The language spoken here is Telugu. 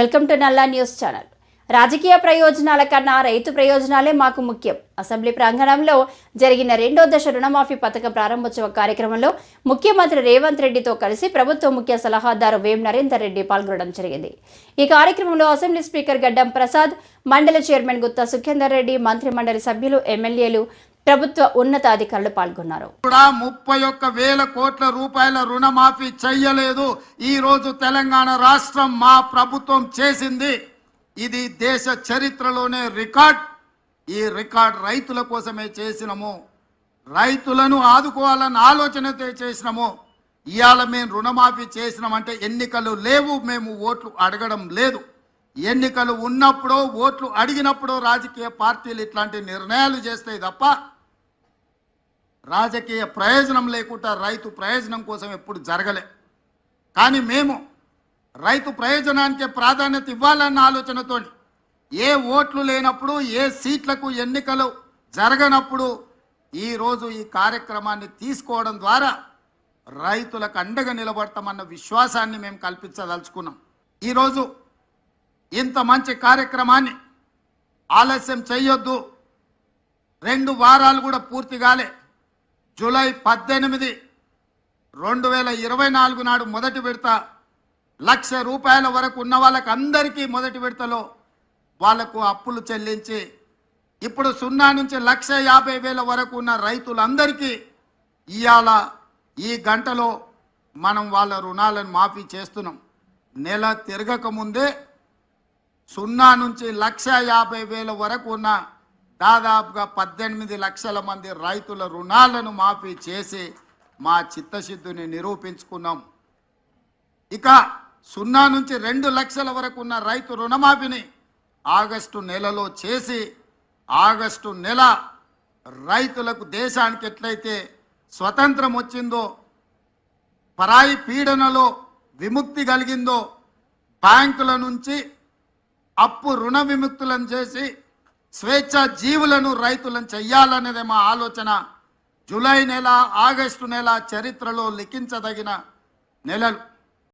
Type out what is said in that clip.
Welcome to Nalla news channel. రాజకీయ ప్రయోజనాల కన్నా రైతు ప్రయోజనాలే మాకు ముఖ్యం. అసెంబ్లీ ప్రాంగణంలో జరిగిన రెండో దశ రుణమాఫీ పథక ప్రారంభోత్సవ కార్యక్రమంలో ముఖ్యమంత్రి రేవంత్ రెడ్డితో కలిసి ప్రభుత్వ ముఖ్య సలహాదారు వేం నరేందర్ రెడ్డి పాల్గొనడం జరిగింది. ఈ కార్యక్రమంలో అసెంబ్లీ స్పీకర్ గడ్డం ప్రసాద్ మండలి చైర్మన్ గుత్తా సుఖేందర్ రెడ్డి మంత్రి మండలి సభ్యులు ఎమ్మెల్యేలు ప్రభుత్వ ఉన్నతాధికారులు పాల్గొన్నారు. కూడా ముప్పై ఒక్క వేల కోట్ల రూపాయల రుణమాఫీ చెయ్యలేదు. ఈ రోజు తెలంగాణ రాష్ట్రం మా ప్రభుత్వం చేసింది. ఇది దేశ చరిత్రలోనే రికార్డ్. ఈ రికార్డ్ రైతుల కోసమే చేసినము. రైతులను ఆదుకోవాలన్న ఆలోచనతో చేసినాము. ఇవాళ మేము రుణమాఫీ చేసినామంటే ఎన్నికలు లేవు. మేము ఓట్లు అడగడం లేదు. ఎన్నికలు ఉన్నప్పుడు ఓట్లు అడిగినప్పుడు రాజకీయ పార్టీలు ఇట్లాంటి నిర్ణయాలు చేస్తాయి తప్ప రాజకీయ ప్రయోజనం లేకుండా రైతు ప్రయోజనం కోసం ఎప్పుడు జరగలే. కానీ మేము రైతు ప్రయోజనానికి ప్రాధాన్యత ఇవ్వాలన్న ఆలోచనతో ఏ ఓట్లు లేనప్పుడు ఏ సీట్లకు ఎన్నికలు జరగనప్పుడు ఈరోజు ఈ కార్యక్రమాన్ని తీసుకోవడం ద్వారా రైతులకు అండగా నిలబడతామన్న విశ్వాసాన్ని మేము కల్పించదలుచుకున్నాం. ఈరోజు ఇంత మంచి కార్యక్రమాన్ని ఆలస్యం చేయొద్దు రెండు వారాలు కూడా పూర్తి కాలే. జూలై పద్దెనిమిది రెండు వేల ఇరవై నాలుగు నాడు మొదటి విడత. లక్ష రూపాయల వరకు ఉన్న వాళ్ళకి అందరికీ మొదటి విడతలో వాళ్ళకు అప్పులు చెల్లించి ఇప్పుడు సున్నా నుంచి లక్ష యాభై వేల వరకు ఉన్న రైతులందరికీ ఇవాళ ఈ గంటలో మనం వాళ్ళ రుణాలను మాఫీ చేస్తున్నాం. నెల తిరగక ముందే సున్నా నుంచి లక్ష యాభై వేల వరకు ఉన్న దాదాపుగా పద్దెనిమిది లక్షల మంది రైతుల రుణాలను మాఫీ చేసి మా చిత్తశుద్ధిని నిరూపించుకున్నాం. ఇక సున్నా నుంచి రెండు లక్షల వరకు ఉన్న రైతు రుణమాఫీని ఆగస్టు నెలలో చేసి ఆగస్టు నెల రైతులకు దేశానికి ఎట్లయితే స్వతంత్రం వచ్చిందో పరాయి పీడనలో విముక్తి కలిగిందో బ్యాంకుల నుంచి అప్పు రుణ విముక్తులను చేసి స్వేచ్ఛ జీవులను రైతులను చెయ్యాలనేదే మా ఆలోచన. జూలై నెల ఆగస్టు నెల చరిత్రలో లిఖించదగిన నెలలు.